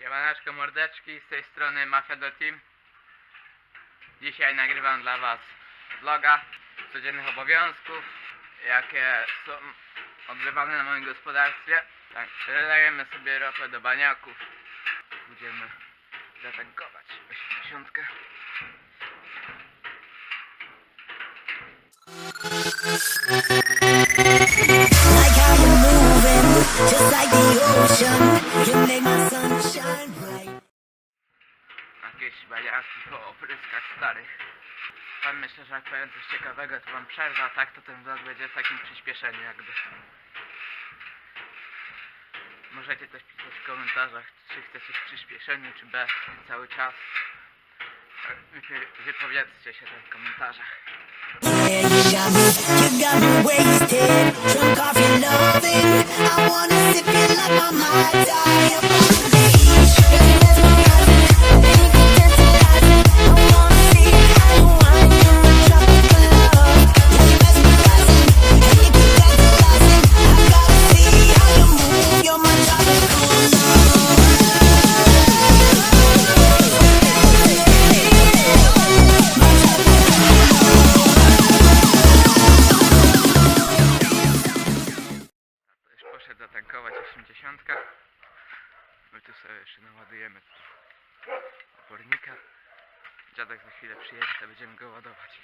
Siemaneczko mordeczki, z tej strony Mafia do Team. Dzisiaj nagrywam dla was vloga codziennych obowiązków, jakie są odbywane na moim gospodarstwie. Tak, przelejemy sobie ropę do baniaków. Będziemy zatankować 80. Like starych. Tam myślę, że jak powiem coś ciekawego, to wam przerwa, a tak to ten vlog będzie w takim przyspieszeniu jakby. Możecie też pisać w komentarzach, czy chcecie w przyspieszeniu, czy bez, cały czas. Wypowiedzcie się tam w komentarzach. You 80. My tu sobie jeszcze naładujemy opornika. Dziadek za chwilę przyjedzie, to będziemy go ładować.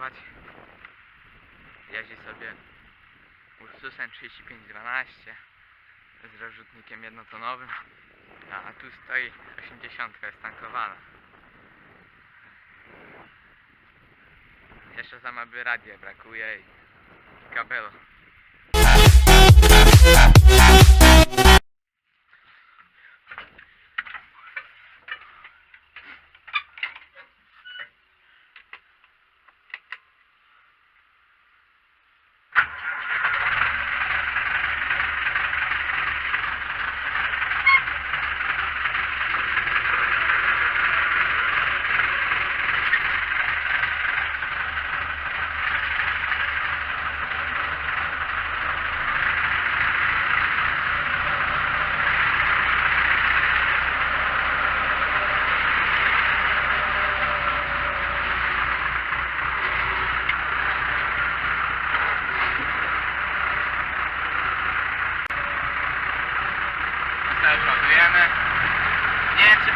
Ładować. Jeździ sobie Ursusem 3512 z rozrzutnikiem jednotonowym. A tu stoi 80 jest tankowana. Jeszcze sama by radia brakuje i kabelu.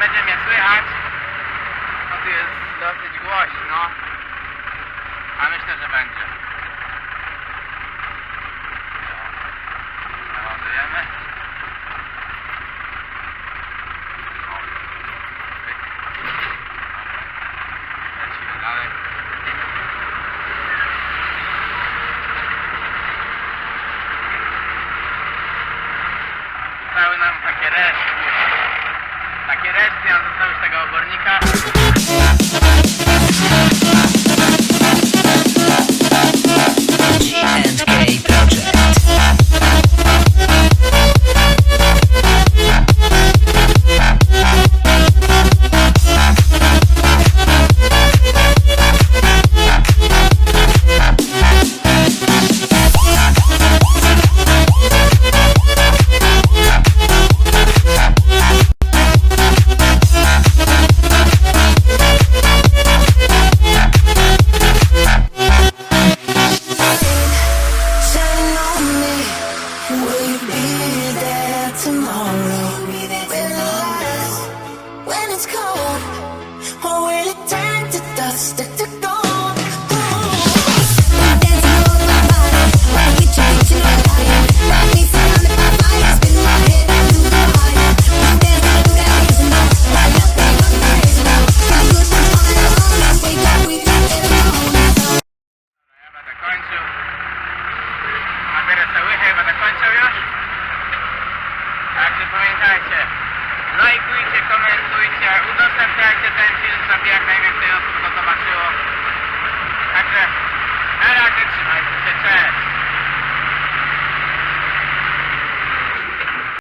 Będzie mnie słychać. Bo tu jest dosyć głośno. A myślę, że będzie. Nabierę sobie łychę i będę kończył już. Także pamiętajcie, lajkujcie, komentujcie, udostępniajcie ten film, żeby jak najwięcej osób.